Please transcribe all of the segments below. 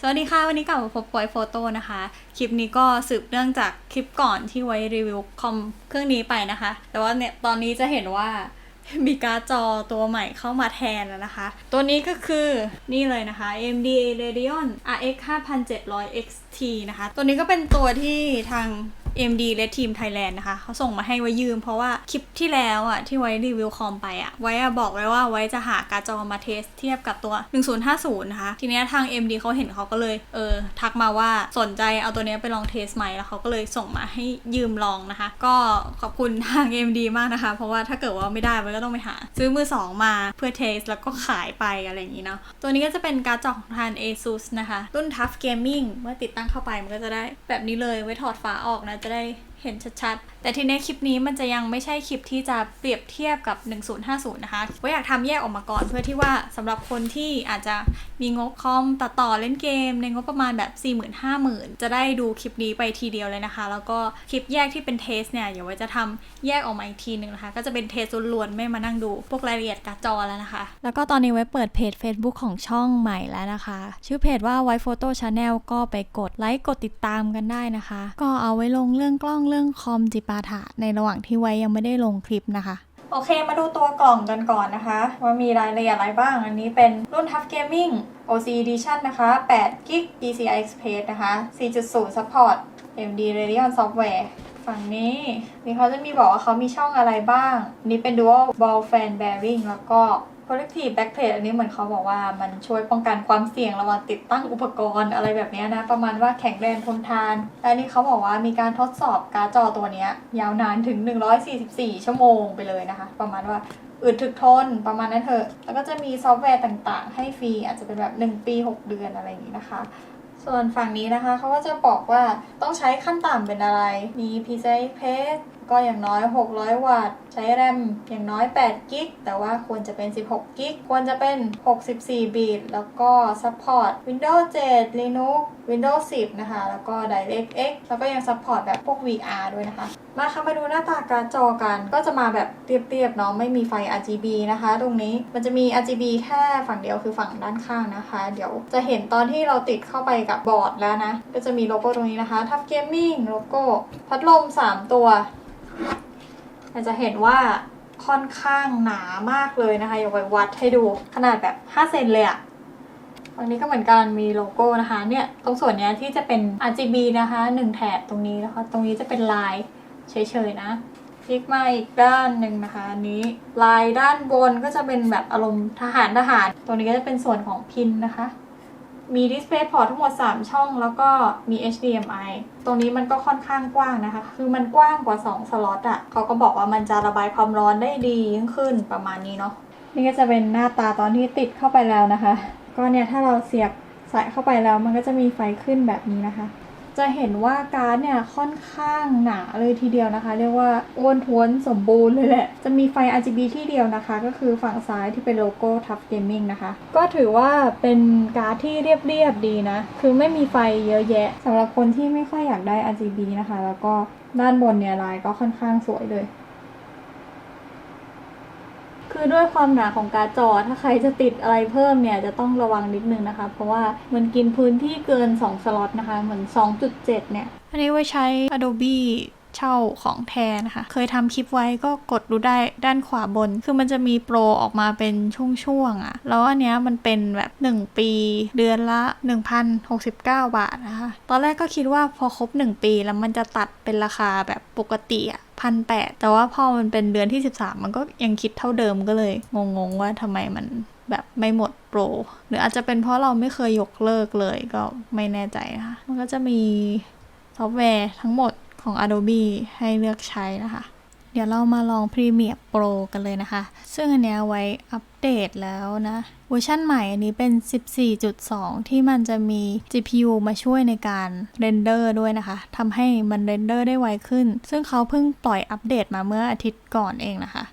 สวัสดีค่ะ วันนี้กลับมาพบกับไวโฟโต้นะคะ คลิปนี้ก็สืบเนื่องจากคลิปก่อนที่ไว้รีวิวคอมเครื่องนี้ไปนะคะ แต่ว่าเนี่ยตอนนี้จะเห็นว่ามีการ์ดจอตัวใหม่เข้ามาแทนแล้วนะคะ ตัวนี้ก็คือนี่เลยนะคะ AMD Radeon RX 5700 XT นะคะ ตัวนี้ก็เป็นตัวที่ทาง AMD Red Team Thailand นะคะเขาส่งมาให้ไว้ยืม เพราะว่าคลิปที่แล้วอะที่ไว้รีวิวคอมไปอะไว้บอกไว้ว่าไว้จะหาการ์ดจอมาเทสเทียบกับตัว 1050 นะคะ ทีนี้ทาง AMD เขาเห็นเขาก็เลยเออทักมาว่าสนใจเอาตัวนี้ไปลองเทสไหมแล้วเขาก็เลยส่งมาให้ยืมลองนะคะ ก็ขอบคุณทาง AMD มากนะคะ เพราะว่าถ้าเกิดว่าไม่ได้ไว้ก็ต้องไปหา ซื้อมือสองมาเพื่อเทสแล้วก็ขายไปอะไรอย่างนี้เนาะตัวนี้ก็จะเป็นการ์ดจอของทาง ASUS นะคะ รุ่น Tough Gaming เมื่อติดตั้งเข้าไปมันก็จะได้แบบนี้เลยไว้ถอดฝาออกนะจะได้ เห็นชัดๆ แต่ทีนี้คลิปนี้มันจะยังไม่ใช่คลิปที่จะเปรียบเทียบกับ 1050 นะคะว่าอยากทำแยกออกมาก่อนเพื่อที่ว่าสำหรับคนที่อาจจะมีงบคอมตัดต่อเล่นเกม ในงบประมาณแบบ 40,000 50,000 จะได้ดูคลิปนี้ไปทีเดียวเลยนะคะ แล้วก็คลิปแยกที่เป็นเทสเนี่ยเดี๋ยวไว้จะทำแยกออกมาอีกทีหนึ่งนะคะ ก็จะเป็นเทสล้วนๆไม่มานั่งดูพวกรายละเอียดการ์ดจอแล้วนะคะ แล้วก็ตอนนี้ไว้เปิดเพจ Facebook ของช่องใหม่แล้วนะคะ ชื่อเพจว่า White Photo Channel ก็ไปกดไลค์กดติดตามกันได้นะคะ ก็เอาไว้ลงเรื่องกล้องเรื่องคอมจิปาถะในระหว่างที่ไว้ยังไม่ได้ลงคลิปนะคะ โอเคมาดูตัวกล่องกันก่อนนะคะ ว่ามีรายละเอียดอะไรบ้าง อันนี้เป็นรุ่น Tough Gaming OC Edition นะคะ8 g b PCI Express นะคะ 4.0 Support AMD Radeon Software ฝั่งนี้นี่เขาจะมีบอกว่าเขามีช่องอะไรบ้างนนี้เป็น Dual Ball Fan Bearing แล้วก็ Protective Backplate อันนี้เหมือนเขาบอกว่ามันช่วยป้องกันความเสี่ยงระหว่างติดตั้งอุปกรณ์อะไรแบบนี้นะ ประมาณว่าแข็งแรงทนทานและนี่เขาบอกว่ามีการทดสอบการ์ดจอตัวนี้ยาวนานถึง 144 ชั่วโมงไปเลยนะคะ ประมาณว่าอึดถึกทนประมาณนั้นเถอะ แล้วก็จะมีซอฟต์แวร์ต่างๆ ให้ฟรีอาจจะเป็นแบบ 1 ปี 6 เดือนอะไรอย่างนี้นะคะ ส่วนฝั่งนี้นะคะเขาก็จะบอกว่าต้องใช้ขั้นต่ำเป็นอะไร มี PCI Express ก็อย่างน้อย 600 วัตต์ ใช้แรมอย่างน้อย8กิกแต่ว่าควรจะเป็น 16กิกควรจะเป็น 64 บิต แล้วก็ support Windows 7 Linux Windows 10 นะคะ แล้วก็ DirectX แล้วก็ยัง support แบบพวก VR ด้วยนะคะ มาค่ะมาดูหน้าตาการ์ดจอกัน ก็จะมาแบบเรียบๆเนาะ ไม่มีไฟ RGB นะคะ ตรงนี้มันจะมี RGB แค่ฝั่งเดียวคือฝั่งด้านข้างนะคะ เดี๋ยวจะเห็นตอนที่เราติดเข้าไปกับบอร์ดแล้วนะ ก็จะมีโลโก้ตรงนี้นะคะ Tough Gaming โลโก้ พัดลม 3 ตัว เราจะเห็นว่าค่อนข้างหนามากเลยนะคะอย่าไปวัดให้ดูขนาดแบบ 5 เซนเลยอะตรงนี้ก็เหมือนกันมีโลโก้นะคะ เนี่ยตรงส่วนนี้ที่จะเป็น RGB นะคะ1แถบตรงนี้แล้วก็ตรงนี้จะเป็นลายเฉยๆนะพลิกมาอีกด้านหนึ่งนะคะนี้ลายด้านบนก็จะเป็นแบบอารมณ์ทหารทหาร ตรงนี้ก็จะเป็นส่วนของพินนะคะ มีดิสเพย์พอร์ตทั้งหมด 3 ช่อง แล้วก็มี HDMI ตรงนี้มันก็ค่อนข้างกว้างนะคะ คือมันกว้างกว่า 2 สล็อตอะ่ะเขาก็บอกว่ามันจะระบายความร้อนได้ดียิ่งขึ้นประมาณนี้เนาะ นี่ก็จะเป็นหน้าตาตอนที่ติดเข้าไปแล้วนะคะ ก็เนี่ยถ้าเราเสียบใส่เข้าไปแล้วมันก็จะมีไฟขึ้นแบบนี้นะคะ จะเห็นว่าการ์ดเนี่ยค่อนข้างหนาเลยทีเดียวนะคะ เรียกว่าอ้วนท้วนสมบูรณ์เลยแหละ จะมีไฟ RGB ที่เดียวนะคะ ก็คือฝั่งซ้ายที่เป็นโลโก้ Tough Gaming นะคะ ก็ถือว่าเป็นการ์ดที่เรียบๆดีนะ คือไม่มีไฟเยอะแยะสำหรับคนที่ไม่ค่อยอยากได้ RGB นะคะ แล้วก็ด้านบนเนี่ยลายก็ค่อนข้างสวยเลย คือด้วยความหนาของการ์ดจอ ถ้าใครจะติดอะไรเพิ่มเนี่ยจะต้องระวังนิดนึงนะคะ เพราะว่ามันกินพื้นที่เกิน 2 สล็อตนะคะ เหมือน 2.7 เนี่ย อันนี้ไว้ใช้ Adobe เช่าของแทนนะคะ เคยทำคลิปไว้ก็กดดูได้ด้านขวาบน คือมันจะมีโปรออกมาเป็นช่วงๆอะ่ะ แล้วอันเนี้ยมันเป็นแบบ 1 ปีเดือนละ 1,069 บาทนะคะ ตอนแรกก็คิดว่าพอครบ 1 ปีแล้วมันจะตัดเป็นราคาแบบปกติอะ พันแปดแต่ว่าพอมันเป็นเดือนที่ 13 มันก็ยังคิดเท่าเดิมก็เลย งงๆว่าทำไมมันแบบไม่หมดโปร หรืออาจจะเป็นเพราะเราไม่เคยยกเลิกเลยก็ไม่แน่ใจนะคะ มันก็จะมีซอฟต์แวร์ทั้งหมดของ Adobe ให้เลือกใช้นะคะ เดี๋ยวเรามาลอง Premiere Pro กันเลยนะคะ ซึ่งอันเนี้ยไว้อัปเดตแล้วนะ เวอร์ชันใหม่อันนี้เป็น 14.2 ที่มันจะมี GPU มาช่วยในการเรนเดอร์ด้วยนะคะทำให้มันเรนเดอร์ได้ไวขึ้น ซึ่งเขาเพิ่งปล่อยอัปเดตมาเมื่ออาทิตย์ก่อนเองนะคะ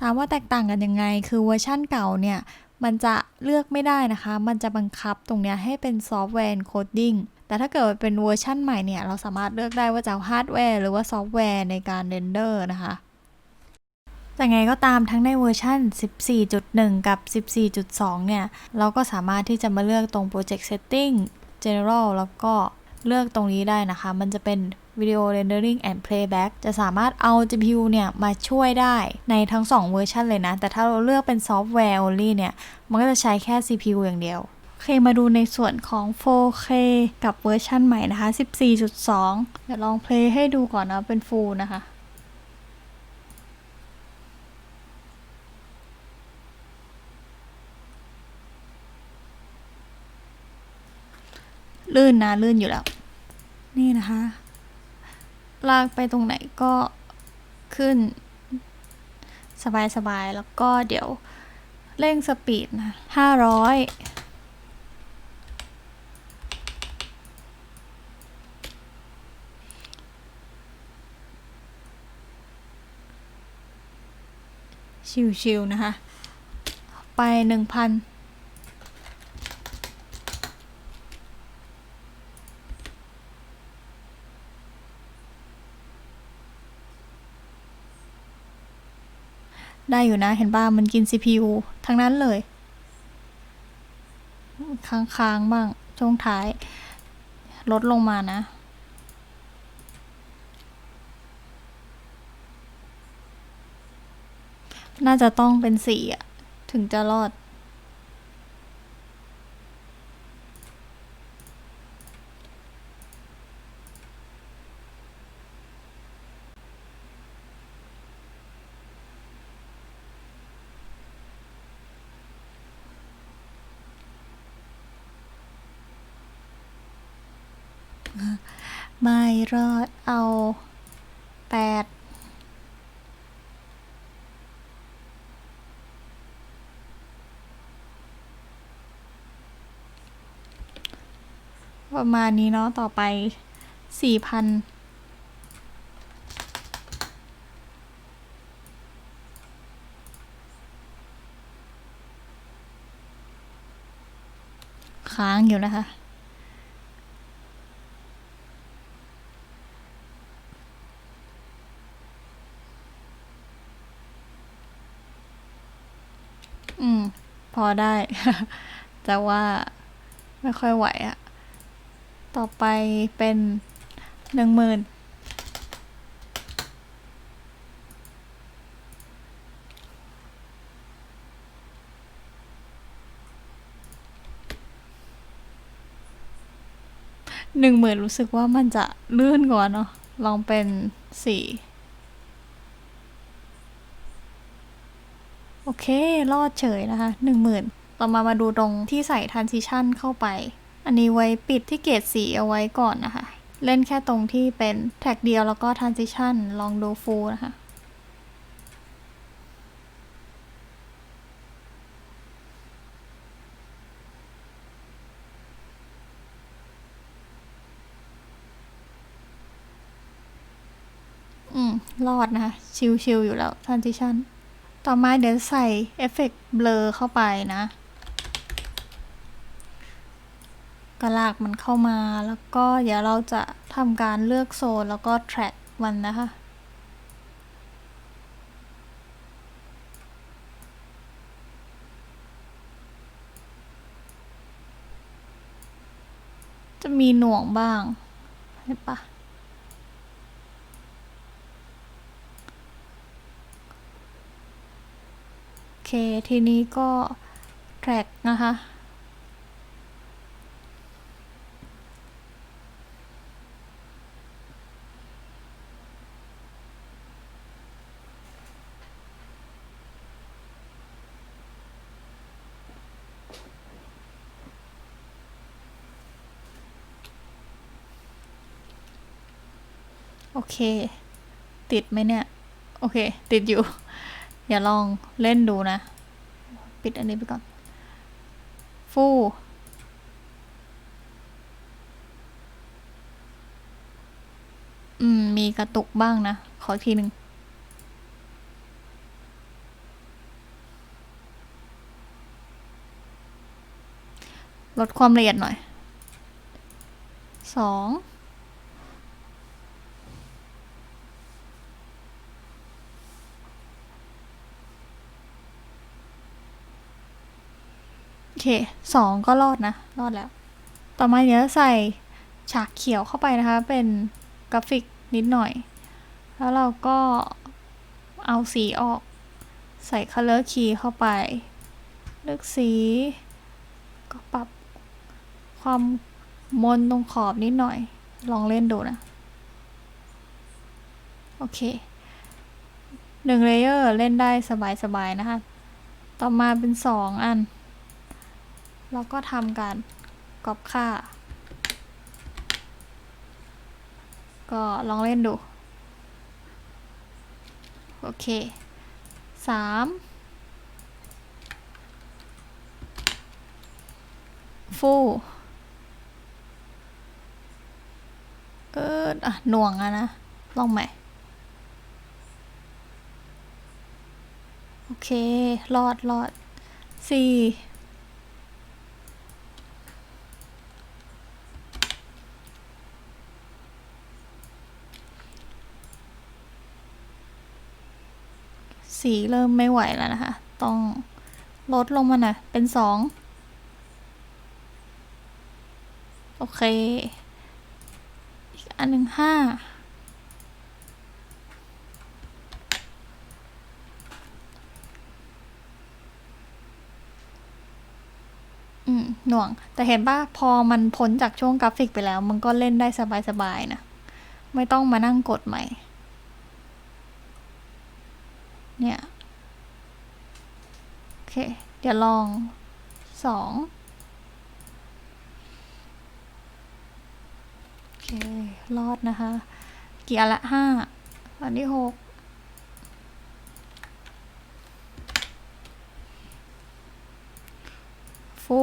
ถามว่าแตกต่างกันยังไง คือเวอร์ชั่นเก่าเนี่ยมันจะเลือกไม่ได้นะคะ มันจะบังคับตรงนี้ให้เป็นซอฟต์แวร์โคดดิ้ง แต่ถ้าเกิดเป็นเวอร์ชั่นใหม่เนี่ยเราสามารถเลือกได้ว่าจะเอาฮาร์ดแวร์หรือว่าซอฟต์แวร์ในการเรนเดอร์นะคะแต่ไงก็ตามทั้งในเวอร์ชัน14.1 กับ 14.2 เนี่ย เราก็สามารถที่จะมาเลือกตรง Project Setting general แล้วก็เลือกตรงนี้ได้นะคะ มันจะเป็น video rendering and playback จะสามารถเอา GPU เนี่ย มาช่วยได้ในทั้ง 2 เวอร์ชันเลยนะ แต่ถ้าเราเลือกเป็นซอฟต์แวร์ only เนี่ย มันก็จะใช้แค่ CPU อย่างเดียว เคมาดูในส่วนของ 4K กับเวอร์ชันใหม่นะคะ 14.2 เดี๋ยวลองเพลย์ให้ดูก่อนนะเป็นฟูลนะคะลื่นนะลื่นอยู่แล้ว นี่นะคะ ลากไปตรงไหนก็ขึ้น สบายๆ แล้วก็เดี๋ยวเร่งสปีดนะ 500 ชิวๆนะคะ ไปหนึ่งพันได้อยู่นะ เห็นป่ะมันกิน CPU ทั้งนั้นเลย ค้างๆบ้าง ช่วงท้าย ลดลงมานะ น่าจะต้องเป็นสี่อะถึงจะรอด ไม่รอดเอาแปด ประมาณนี้เนาะต่อไปสี่พันค้างอยู่นะคะ อืม พอได้ แต่ว่าไม่ค่อยไหวอะ ต่อไปเป็นหนึ่งหมื่นหนึ่งหมื่นรู้สึกว่ามันจะลื่นกว่าเนาะลองเป็นสี่โอเค รอดเฉยนะคะหนึ่งหมื่นต่อมามาดูตรงที่ใส่ transition เข้าไป อันนี้ไว้ปิดที่เกรดสีเอาไว้ก่อนนะคะ เล่นแค่ตรงที่เป็นแท็กเดียวแล้วก็ transition ลองดู full นะคะอืม รอดนะคะชิลๆอยู่แล้ว transition ต่อมาเดี๋ยวใส่เอฟเฟกต์เบลอเข้าไปนะ กลากมันเข้ามา แล้วก็เดี๋ยวเราจะทำการเลือกโซนแล้วก็แทร็กมันนะคะจะมีหน่วงบ้างเห็นปะโอเค ทีนี้ก็แทร็กนะคะ โอเค ติดไหมเนี่ย โอเค ติดอยู่ อย่าลองเล่นดูนะ ปิดอันนี้ไปก่อน ฟู่อืม มีกระตุกบ้างนะ ขออีกทีหนึ่งลดความละเอียดหน่อยสอง เคสองก็รอดนะ รอดแล้ว ต่อมาเดี๋ยวใส่ฉากเขียวเข้าไปนะคะ เป็นกราฟิกนิดหน่อย แล้วเราก็เอาสีออก ใส่ color key เข้าไป เลือกสี ก็ปรับความมนตรงขอบนิดหน่อย ลองเล่นดูนะ โอเคหนึ่งเลเยอร์เล่นได้สบายๆนะคะ ต่อมาเป็นสองอัน เราก็ทำการกรอบค่า ก็ลองเล่นดู โอเคสามฟูเอออะ หน่วงอะนะ ลองใหม่ โอเค รอดรอดสี่ สีเริ่มไม่ไหวแล้วนะคะ ต้องลดลงมาหน่อยเป็นสองโอเค อีกอันหนึ่งห้าอืมหน่วง แต่เห็นป่ะ พอมันพ้นจากช่วงกราฟิกไปแล้ว มันก็เล่นได้สบาย ๆ นะ ไม่ต้องมานั่งกดใหม่ เนี่ย โอเค เดี๋ยวลองสองโอเค รอดนะคะ เกี่อันละห้าอันที่หกฟู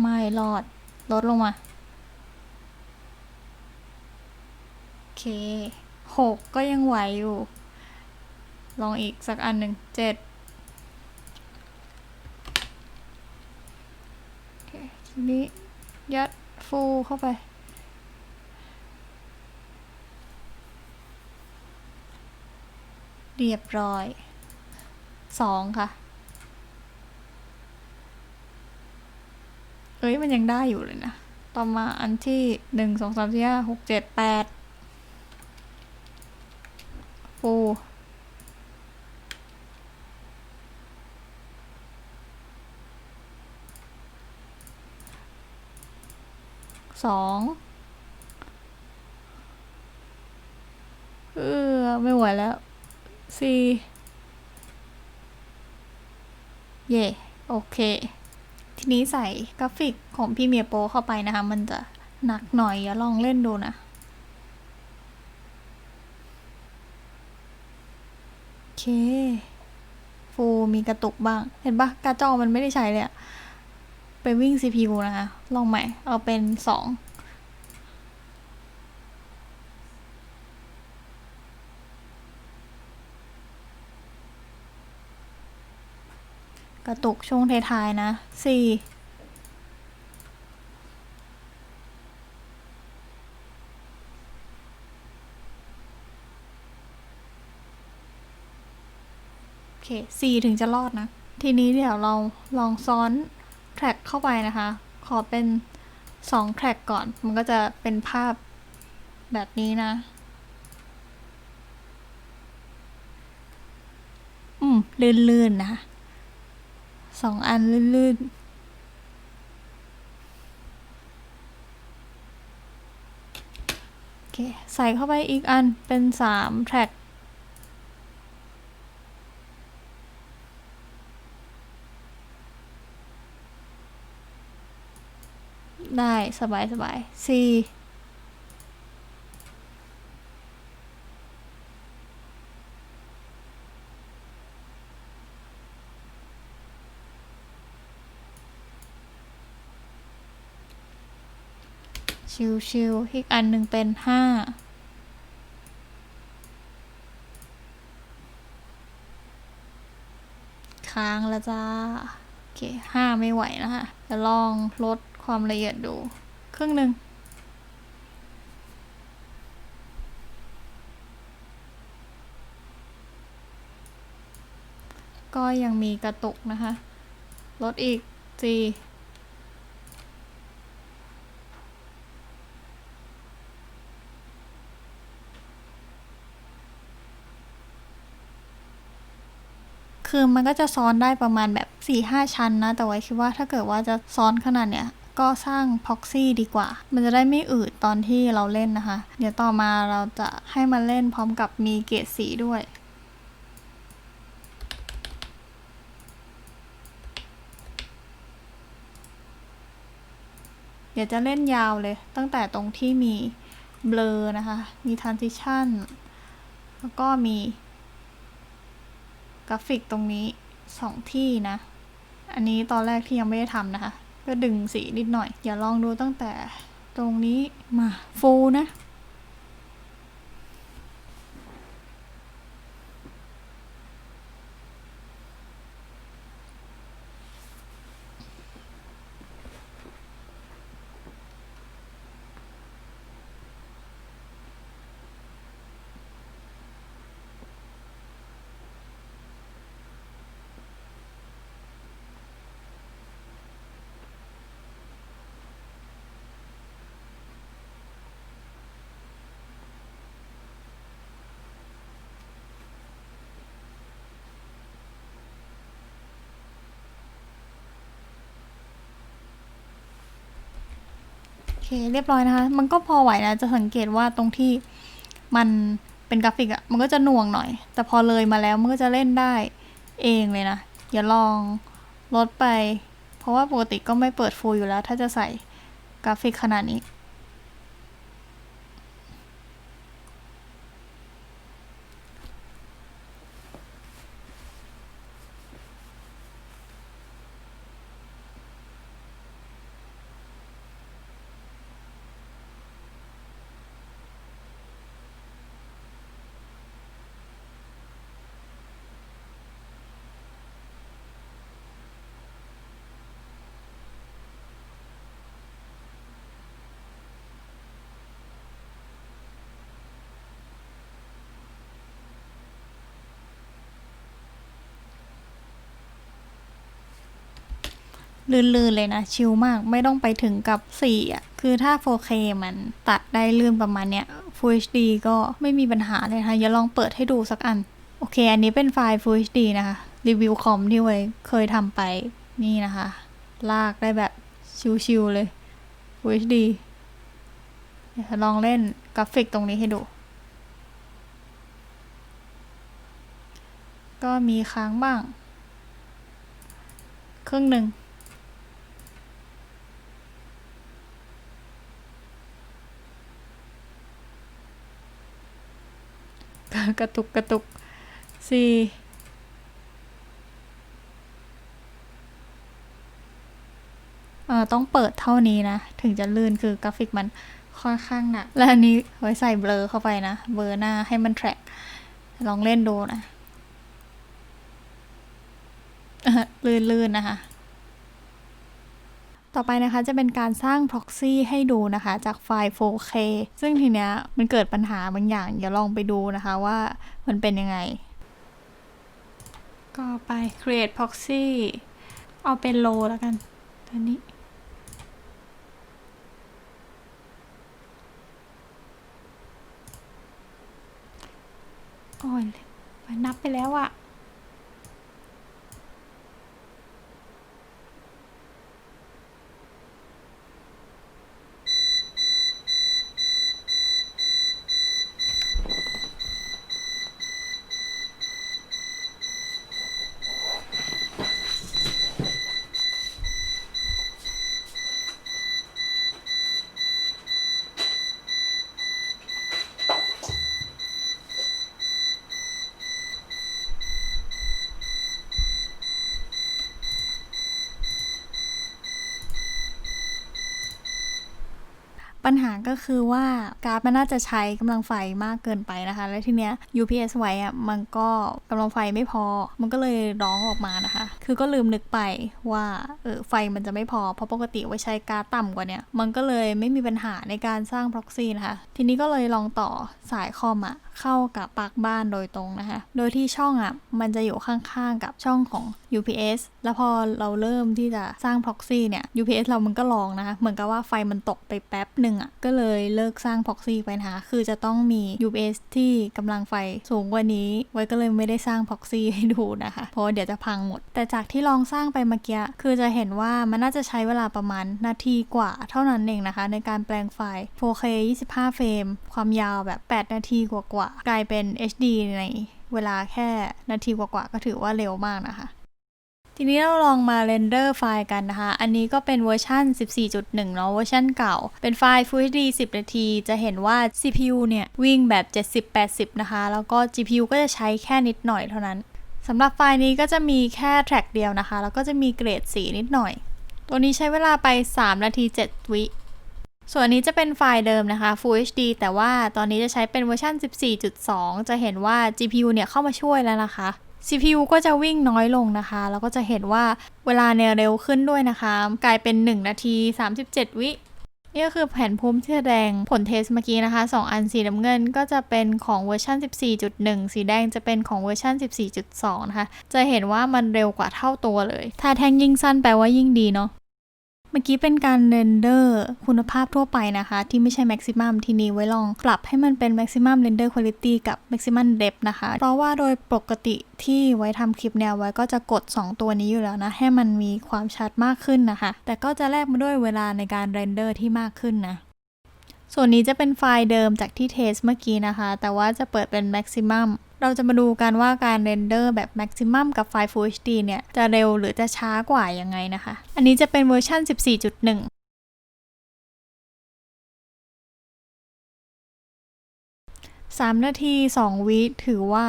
ไม่รอด ลดลงมา โอ เคหกก็ยังไหวอยู่ ลองอีกสักอันหนึ่งเจ็ดทีนี้ยัดฟูเข้าไป เรียบร้อยสองค่ะ เอ้ยมันยังได้อยู่เลยนะ ต่อมาอันที่หนึ่งสองสามสี่ห้าหกเจ็ดแปดฟูส องเออไม่ไหวแล้วสี่เย่โอเค ทีนี้ใส่กราฟิกของพี่เมียโปเข้าไปนะคะ มันจะหนักหน่อยอย่าลองเล่นดูนะ โอเค ฟูมีกระตุกบ้าง เห็นปะการ์ดจอมันไม่ได้ใช้เลยอะ วิ่ง CPU นะคะ ลองใหม่ เอาเป็นสองกระตุกช่วงท้ายๆนะสี่โอเคสี่ถึงจะรอดนะ ทีนี้เดี๋ยวเราลองซ้อน แทร็กเข้าไปนะคะ ขอเป็นสองแทร็กก่อน มันก็จะเป็นภาพแบบนี้นะ อืม ลื่นๆนะคะสองอันลื่นๆโอเคใส่เข้าไปอีกอันเป็นสามแทร็ก ได้สบายสบายสี่ชิวชิวๆอีกอันหนึ่งเป็นห้าค้างแล้วจ้า โอเคห้าไม่ไหวนะคะจะลองลด ความละเอียดดู ครึ่งหนึ่งก็ยังมีกระตุกนะคะ ลดอีก G คือมันก็จะซ้อนได้ประมาณแบบ4ี่ห้าชั้นนะ แต่ไว้คิดว่าถ้าเกิดว่าจะซ้อนขนาดเนี้ย ก็สร้างพ็อกซี่ดีกว่า มันจะได้ไม่อืดตอนที่เราเล่นนะคะ เดี๋ยวต่อมาเราจะให้มันเล่นพร้อมกับมีเกรดสีด้วยเดี๋ยวจะเล่นยาวเลย ตั้งแต่ตรงที่มีเบลอนะคะ มี transition แล้วก็มี กราฟิกตรงนี้สองที่นะ อันนี้ตอนแรกที่ยังไม่ได้ทำนะคะ ก็ดึงสีนิดหน่อย อย่าลองดูตั้งแต่ตรงนี้มาฟูนะ เคเรียบร้อยนะคะ มันก็พอไหวนะ จะสังเกตว่าตรงที่มันเป็นกราฟิกอะมันก็จะหน่วงหน่อย แต่พอเลยมาแล้วมันก็จะเล่นได้เองเลยนะอย่าลองลดไป เพราะว่าปกติก็ไม่เปิดฟูลอยู่แล้ว ถ้าจะใส่กราฟิกขนาดนี้ ลื่นๆเลยนะ ชิลมากไม่ต้องไปถึงกับ4อะคือถ้า 4K มันตัดได้ลื่นประมาณเนี้ย Full HD ก็ไม่มีปัญหาเลยนะคะอย่าลองเปิดให้ดูสักอัน โอเค อันนี้เป็นไฟล์ Full HD นะคะ รีวิวคอมที่ไว้เคยทำไปนี่นะคะ ลากได้แบบชิลๆเลย Full HD ลองเล่นกราฟิกตรงนี้ให้ดู ก็มีค้างบ้าง ครึ่งหนึ่ง กระตุกกระตุกสี่เออต้องเปิดเท่านี้นะ ถึงจะลื่นคือกราฟิกมันค่อนข้างหนัก และอันนี้ไว้ใส่เบลอเข้าไปนะ เบลอหน้าให้มันแทร็กลองเล่นดูนะลื่นๆนะคะ ต่อไปนะคะจะเป็นการสร้าง proxy ให้ดูนะคะจากไฟล์ 4K ซึ่งทีเนี้ยมันเกิดปัญหาบางอย่างอย่าลองไปดูนะคะว่ามันเป็นยังไง ก็ไป create proxy เอาเป็น low แล้วกันตัวนี้โอ้ยนับไปแล้วอะ ปัญหาก็คือว่าการ์ดมันน่าจะใช้กำลังไฟมากเกินไปนะคะ และทีเนี้ย UPS ไว้อะมันก็กำลังไฟไม่พอ มันก็เลยร้องออกมานะคะ คือก็ลืมนึกไปว่าเออไฟมันจะไม่พอ เพราะปกติไว้ใช้การ์ดต่ำกว่าเนี้ยมันก็เลยไม่มีปัญหาในการสร้าง proxy นะคะ ทีนี้ก็เลยลองต่อสายคอมอะเข้ากับปลั๊กบ้านโดยตรงนะคะ โดยที่ช่องอะมันจะอยู่ข้างๆกับช่องของ UPS แล้วพอเราเริ่มที่จะสร้าง proxy เนี่ย UPS เรามันก็ลองนะคะ เหมือนกับว่าไฟมันตกไปแป๊บหนึ่งอะ่ะ ก็เลยเลิกสร้าง proxy ไปนะคะคือจะต้องมี UPS ที่กำลังไฟสูงกว่านี้ ไว้ก็เลยไม่ได้สร้าง proxy ให้ดูนะคะ เพราะเดี๋ยวจะพังหมด แต่จากที่ลองสร้างไปเมื่อกี้ คือจะเห็นว่ามันน่าจะใช้เวลาประมาณนาทีกว่าเท่านั้นเองนะคะ ในการแปลงไฟล์ 4K 25 เฟรม ความยาวแบบ 8 นาทีกว่าๆ กลายเป็น HD ในเวลาแค่นาทีกว่าๆ ก็ถือว่าเร็วมากนะคะ ทีนี้เราลองมาเรนเดอร์ไฟล์กันนะคะ อันนี้ก็เป็นเวอร์ชัน14.1 เนาะเวอร์ชันเก่า เป็นไฟล์ Full HD 10 นาที จะเห็นว่า CPU เนี่ย วิ่งแบบ 70-80 นะคะ แล้วก็ GPU ก็จะใช้แค่นิดหน่อยเท่านั้นสำหรับไฟล์นี้ก็จะมีแค่แทร็กเดียวนะคะ แล้วก็จะมีเกรดสีนิดหน่อย ตัวนี้ใช้เวลาไป 3 นาที 7 วิส่วนนนี้จะเป็นไฟล์เดิมนะคะ Full HD แต่ว่าตอนนี้จะใช้เป็นเวอร์ชัน14.2 จะเห็นว่า GPU เนี่ยเข้ามาช่วยแล้วนะคะ CPU ก็จะวิ่งน้อยลงนะคะ แล้วก็จะเห็นว่าเวลาเนี่ยเร็วขึ้นด้วยนะคะ กลายเป็น 1 นาที 37 วินี่ก็คือแผนภูมิที่แสดงผลเทสเมื่อกี้นะคะ 2 อันสีน้ำเงินก็จะเป็นของเวอร์ชัน14.1 สีแดงจะเป็นของเวอร์ชัน14.2 นะคะ จะเห็นว่ามันเร็วกว่าเท่าตัวเลย ถ้าแท่งยิ่งสั้นแปลว่ายิ่งดีเนาะ เมื่อกี้เป็นการเรนเดอร์คุณภาพทั่วไปนะคะ ที่ไม่ใช่ maximum ทีนี้ไว้ลองปรับให้มันเป็น maximum render quality กับ maximum depth นะคะ เพราะว่าโดยปกติที่ไว้ทำคลิปเนี่ยไว้ก็จะกด 2 ตัวนี้อยู่แล้วนะ ให้มันมีความชัดมากขึ้นนะคะ แต่ก็จะแลกมาด้วยเวลาในการเรนเดอร์ที่มากขึ้นนะ ส่วนนี้จะเป็นไฟล์เดิมจากที่เทสเมื่อกี้นะคะ แต่ว่าจะเปิดเป็น maximum เราจะมาดูกันว่าการเรนเดอร์แบบ maximum กับไฟล์ Full HD เนี่ย จะเร็วหรือจะช้ากว่ายังไงนะคะ อันนี้จะเป็นเวอร์ชัน14.1 3นาที2วิถือว่า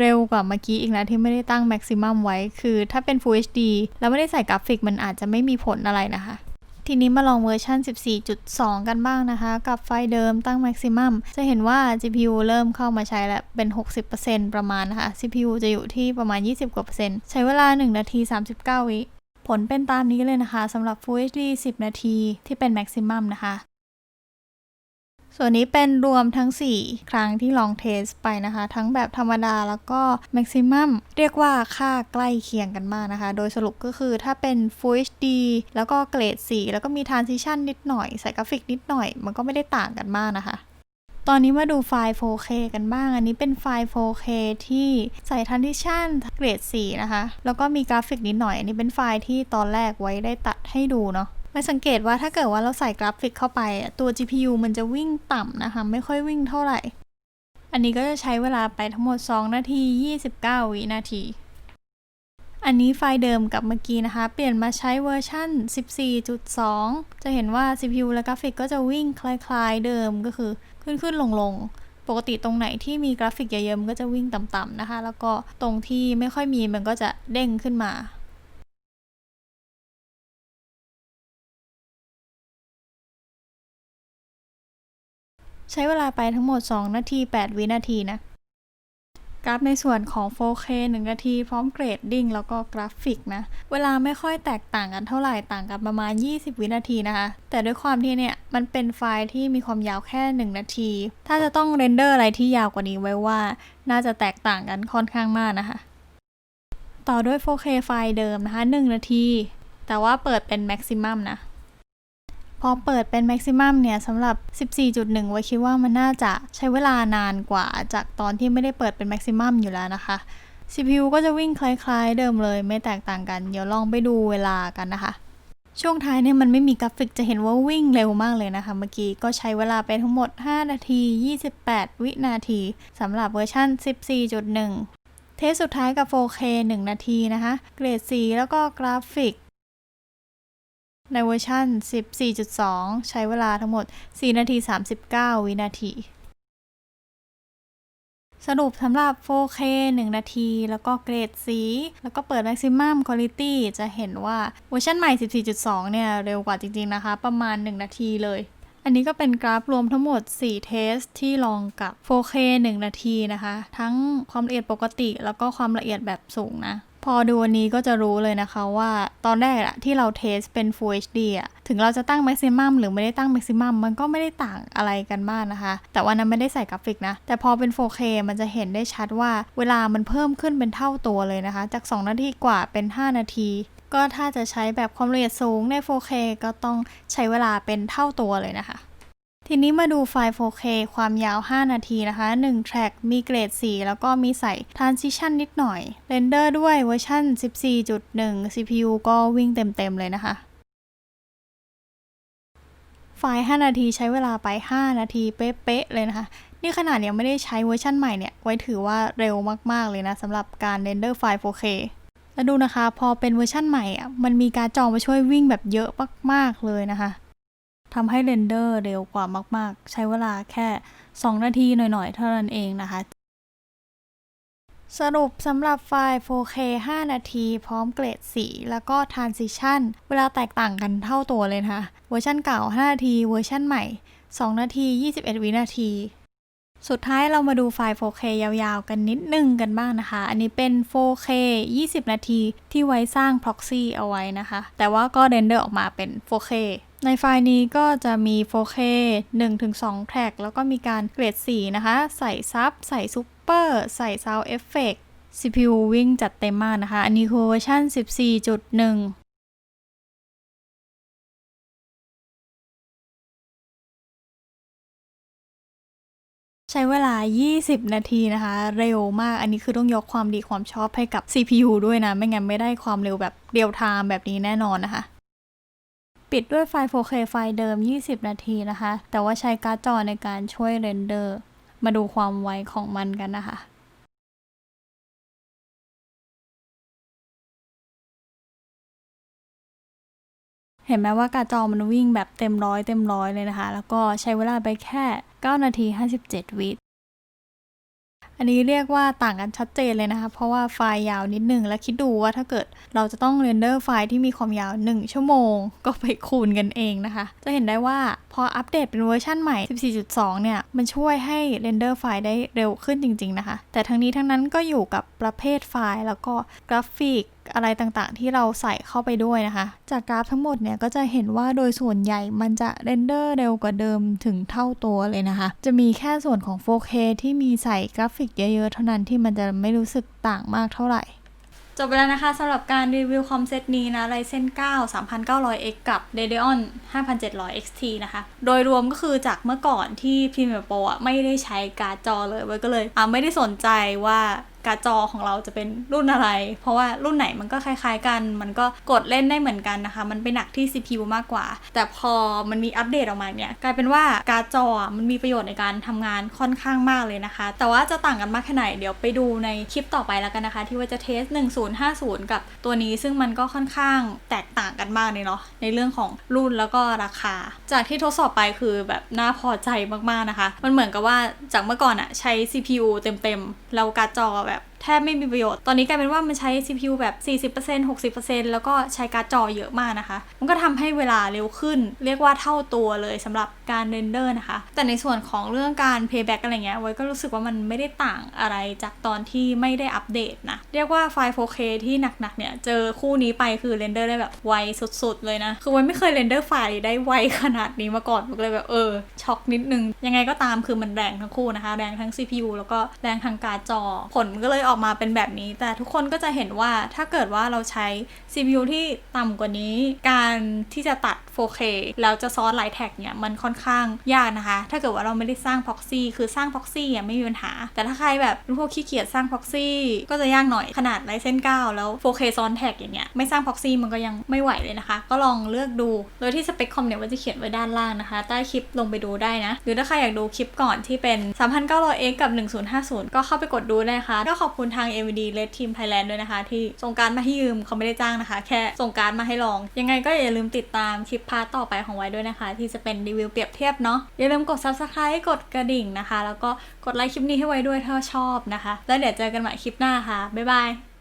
เร็วกว่าเมื่อกี้อีกนะที่ไม่ได้ตั้ง maximum ไว้ คือถ้าเป็น Full HD แล้วไม่ได้ใส่กราฟิกมันอาจจะไม่มีผลอะไรนะคะ ทีนี้มาลองเวอร์ชัน14.2 กันบ้างนะคะ กับไฟล์เดิมตั้ง maximum จะเห็นว่า GPU เริ่มเข้ามาใช้แล้วเป็น 60%ประมาณนะคะ CPU จะอยู่ที่ประมาณ 20 กว่าเปอร์เซ็นต์ ใช้เวลา 1 นาที 39 วิผลเป็นตามนี้เลยนะคะสำหรับ Full HD 10 นาทีที่เป็น maximum นะคะ ส่วนนี้เป็นรวมทั้ง 4 ครั้งที่ลองเทสไปนะคะ ทั้งแบบธรรมดาแล้วก็ maximum เรียกว่าค่าใกล้เคียงกันมากนะคะ โดยสรุปก็คือถ้าเป็น Full HD แล้วก็เกรด 4 แล้วก็มี transition นิดหน่อย ใส่กราฟิกนิดหน่อย มันก็ไม่ได้ต่างกันมากนะคะตอนนี้มาดูไฟล์ 4K กันบ้าง อันนี้เป็นไฟล์ 4K ที่ใส่ transition เกรด 4 นะคะ แล้วก็มีกราฟิกนิดหน่อย อันนี้เป็นไฟล์ที่ตอนแรกไว้ได้ตัดให้ดูเนาะ ไม่สังเกตว่าถ้าเกิดว่าเราใส่กราฟิกเข้าไป ตัว GPU มันจะวิ่งต่ำนะคะ ไม่ค่อยวิ่งเท่าไหร่ อันนี้ก็จะใช้เวลาไปทั้งหมด 2 นาที 29 วินาที อันนี้ไฟล์เดิมกับเมื่อกี้นะคะ เปลี่ยนมาใช้เวอร์ชัน14.2 จะเห็นว่า CPU และกราฟิกก็จะวิ่งคล้ายๆเดิมก็คือขึ้นขึ้นลงลงปกติตรงไหนที่มีกราฟิกเยอะๆมันก็จะวิ่งต่ำๆนะคะ แล้วก็ตรงที่ไม่ค่อยมีมันก็จะเด้งขึ้นมา ใช้เวลาไปทั้งหมด 2 นาที 8 วินาทีนะ กราฟในส่วนของ 4K 1 นาที พร้อมเกรดดิ้งแล้วก็กราฟิกนะ เวลาไม่ค่อยแตกต่างกันเท่าไหร่ต่างกันประมาณ 20 วินาทีนะคะ แต่ด้วยความที่เนี่ย มันเป็นไฟล์ที่มีความยาวแค่ 1 นาที ถ้าจะต้องเรนเดอร์อะไรที่ยาวกว่านี้ไว้ว่า น่าจะแตกต่างกันค่อนข้างมากนะคะ ต่อด้วย 4K ไฟล์เดิมนะคะ 1 นาที แต่ว่าเปิดเป็น maximum นะ พอเปิดเป็น maximum เนี่ยสำหรับ 14.1 ไว้คิดว่ามันน่าจะใช้เวลานานกว่าจากตอนที่ไม่ได้เปิดเป็น maximum อยู่แล้วนะคะ CPU ก็จะวิ่งคล้ายๆ เดิมเลยไม่แตกต่างกัน เดี๋ยวลองไปดูเวลากันนะคะ ช่วงท้ายเนี่ยมันไม่มีกราฟิกจะเห็นว่าวิ่งเร็วมากเลยนะคะ เมื่อกี้ก็ใช้เวลาไปทั้งหมด 5 นาที 28 วินาทีสำหรับเวอร์ชัน14.1 เทสสุดท้ายกับ 4K 1 นาทีนะคะ เกรด 4 แล้วก็กราฟิก ในเวอร์ชัน14.2 ใช้เวลาทั้งหมด 4 นาที 39 วินาที สรุปสำหรับ 4K 1 นาที แล้วก็เกรดสี แล้วก็เปิด Maximum Quality จะเห็นว่าเวอร์ชันใหม่ 14.2 เนี่ย เร็วกว่าจริง ๆ นะคะ ประมาณ 1 นาทีเลยอันนี้ก็เป็นกราฟรวมทั้งหมด 4 เทสที่ลองกับ 4K 1 นาทีนะคะ ทั้งความละเอียดปกติแล้วก็ความละเอียดแบบสูงนะ พอดูอันนี้ก็จะรู้เลยนะคะว่าตอนแรกอะที่เราเทสเป็น Full HD อะถึงเราจะตั้ง Maximum หรือไม่ได้ตั้ง Maximum มันก็ไม่ได้ต่างอะไรกันมากนะคะ แต่ว่านั้นไม่ได้ใส่กราฟิกนะ แต่พอเป็น 4K มันจะเห็นได้ชัดว่าเวลามันเพิ่มขึ้นเป็นเท่าตัวเลยนะคะ จาก 2 นาทีกว่าเป็น 5 นาที ก็ถ้าจะใช้แบบความละเอียดสูงใน 4K ก็ต้องใช้เวลาเป็นเท่าตัวเลยนะคะ ทีนี้มาดูไฟล์ 4K ความยาว 5 นาทีนะคะ1 track มีเกรด 4 แล้วก็มีใส่ transition นิดหน่อย เรนเดอร์ด้วยเวอร์ชัน14.1 CPU ก็วิ่งเต็มๆเลยนะคะ ไฟล์ 5 นาทีใช้เวลาไป 5 นาทีเป๊ะๆเลยนะคะ นี่ขนาดยังไม่ได้ใช้เวอร์ชันใหม่เนี่ย ไว้ถือว่าเร็วมากๆเลยนะสำหรับการเรนเดอร์ไฟล์ 4K แล้วดูนะคะ พอเป็นเวอร์ชันใหม่อะ มันมีการจองมาช่วยวิ่งแบบเยอะมาก ๆ เลยนะคะ ทำให้เรนเดอร์เร็วกว่ามาก ๆ ใช้เวลาแค่ 2 นาทีหน่อย ๆ เท่านั้นเองนะคะ สรุปสำหรับไฟล์ 4K 5 นาที พร้อมเกรด4แล้วก็ Transition เวลาแตกต่างกันเท่าตัวเลยนะคะ เวอร์ชันเก่า 5 นาที เวอร์ชันใหม่ 2 นาที 21 วินาทีสุดท้ายเรามาดูไฟล์ 4K ยาวๆ กันนิดนึงกันบ้างนะคะ อันนี้เป็น 4K 20 นาทีที่ไว้สร้าง proxy เอาไว้นะคะ แต่ว่าก็เรนเดอร์ออกมาเป็น 4K ในไฟล์นี้ก็จะมี 4K 1-2 แทร็กแล้วก็มีการเกรด4นะคะ ใส่ซับ ใส่ซูเปอร์ ใส่ Sound Effect CPU วิ่งจัดเต็มมากนะคะ อันนี้คือเวอร์ชัน14.1ใช้เวลา 20 นาทีนะคะ เร็วมาก อันนี้คือต้องยกความดีความชอบให้กับ CPU ด้วยนะ ไม่งั้นไม่ได้ความเร็วแบบเรียลไทม์แบบนี้แน่นอนนะคะ ปิดด้วยไฟล์ 4K ไฟล์เดิม 20 นาทีนะคะ แต่ว่าใช้การ์ดจอในการช่วยเรนเดอร์ มาดูความไวของมันกันนะคะเห็นไหมว่าการ์ดจอมันวิ่งแบบเต็มร้อยเต็มร้อยเลยนะคะ แล้วก็ใช้เวลาไปแค่ 9 นาที 57 วิ อันนี้เรียกว่าต่างกันชัดเจนเลยนะคะ เพราะว่าไฟล์ยาวนิดนึง แล้วคิดดูว่าถ้าเกิดเราจะต้องเรนเดอร์ไฟล์ที่มีความยาว 1 ชั่วโมง ก็ไปคูณกันเองนะคะ จะเห็นได้ว่าพออัปเดตเป็นเวอร์ชันใหม่ 14.2 เนี่ย มันช่วยให้เรนเดอร์ไฟล์ได้เร็วขึ้นจริง ๆ นะคะ แต่ทั้งนี้ทั้งนั้นก็อยู่กับประเภทไฟล์ แล้วก็กราฟิกอะไรต่างๆ ที่เราใส่เข้าไปด้วยนะคะ จากกราฟทั้งหมดเนี่ยก็จะเห็นว่าโดยส่วนใหญ่มันจะเรนเดอร์เร็วกว่าเดิมถึงเท่าตัวเลยนะคะ จะมีแค่ส่วนของ 4K ที่มีใส่กราฟิกเยอะๆ เท่านั้นที่มันจะไม่รู้สึกต่างมากเท่าไหร่จบไปแล้วนะคะสำหรับการรีวิวคอมเซตนี้นะ Ryzen 9 3900X กับ Radeon 5700 XT นะคะ โดยรวมก็คือจากเมื่อก่อนที่ Premiere Pro อะไม่ได้ใช้การ์ดจอเลยไว้ก็เลยอะไม่ได้สนใจว่า การ์ดจอของเราจะเป็นรุ่นอะไร เพราะว่ารุ่นไหนมันก็คล้าย ๆ กัน มันก็กดเล่นได้เหมือนกันนะคะ มันไปหนักที่ CPU มากกว่า แต่พอมันมีอัปเดตออกมาเนี่ย กลายเป็นว่าการ์ดจอมันมีประโยชน์ในการทำงานค่อนข้างมากเลยนะคะ แต่ว่าจะต่างกันมากแค่ไหน เดี๋ยวไปดูในคลิปต่อไปแล้วกันนะคะ ที่ว่าจะเทส 1050 กับตัวนี้ ซึ่งมันก็ค่อนข้างแตกต่างกันมากเลยเนาะ ในเรื่องของรุ่นแล้วก็ราคา จากที่ทดสอบไปคือแบบน่าพอใจมากๆนะคะ มันเหมือนกับว่าจากเมื่อก่อนอะใช้ CPU เต็มๆ แล้วการ์ดจอแบบ app. แทบไม่มีประโยชน์ ตอนนี้กลายเป็นว่ามันใช้ CPU แบบ 40% 60%แล้วก็ใช้การ์ดจอเยอะมากนะคะ มันก็ทำให้เวลาเร็วขึ้น เรียกว่าเท่าตัวเลยสำหรับการเรนเดอร์นะคะ แต่ในส่วนของเรื่องการ playback อะไรเงี้ยไว้ก็รู้สึกว่ามันไม่ได้ต่างอะไรจากตอนที่ไม่ได้อัปเดตนะ เรียกว่าไฟล์ 4K ที่หนักๆเนี่ยเจอคู่นี้ไปคือเรนเดอร์ได้แบบไวสุดๆเลยนะ คือไว้ไม่เคยเรนเดอร์ไฟล์ได้ไวขนาดนี้มาก่อนก็เลยแบบเออช็อกนิดนึง ยังไงก็ตามคือมันแรงทั้งคู่นะคะ แรงทั้ง CPU แล้วก็แรงทางการ์ดจอ ผลก็เลยอออกมาเป็นแบบนี้ แต่ทุกคนก็จะเห็นว่าถ้าเกิดว่าเราใช้ CPU ที่ต่ำกว่านี้ การที่จะตัด 4K แล้วจะซ้อนหลายแท็กเนี่ย มันค่อนข้างยากนะคะ ถ้าเกิดว่าเราไม่ได้สร้าง proxy คือสร้าง proxy อะไม่มีปัญหา แต่ถ้าใครแบบพวกขี้เกียจสร้าง proxy ก็จะยากหน่อยขนาด Ryzen 9แล้ว 4K ซ้อนแท็กอย่างเงี้ยไม่สร้าง proxy มันก็ยังไม่ไหวเลยนะคะ ก็ลองเลือกดู โดยที่สเปคคอมเนี่ยว่าจะเขียนไว้ด้านล่างนะคะ ใต้คลิปลงไปดูได้นะ หรือถ้าใครอยากดูคลิปก่อนที่เป็น 3900X กับ 1050 ก็เข้าไปกดดูได้นะคะก็ขอบคุณุณทาง m v d Red Team Thailand ด้วยนะคะ ที่ส่งการมาให้ยืมเขาไม่ได้จ้างนะคะ แค่ส่งการมาให้ลอง ยังไงก็อย่าลืมติดตามคลิปพาร์ตต่อไปของไว้ด้วยนะคะ ที่จะเป็นรีวิวเปรียบเทียบเนาะอย่าลืมกด subscribe กดกระดิ่งนะคะ แล้วก็กดไลค์คลิปนี้ให้ไว้ด้วยถ้าชอบนะคะ แล้วเดี๋ยวเจอกันใหม่คลิปหน้าค่ะบ๊ายบาย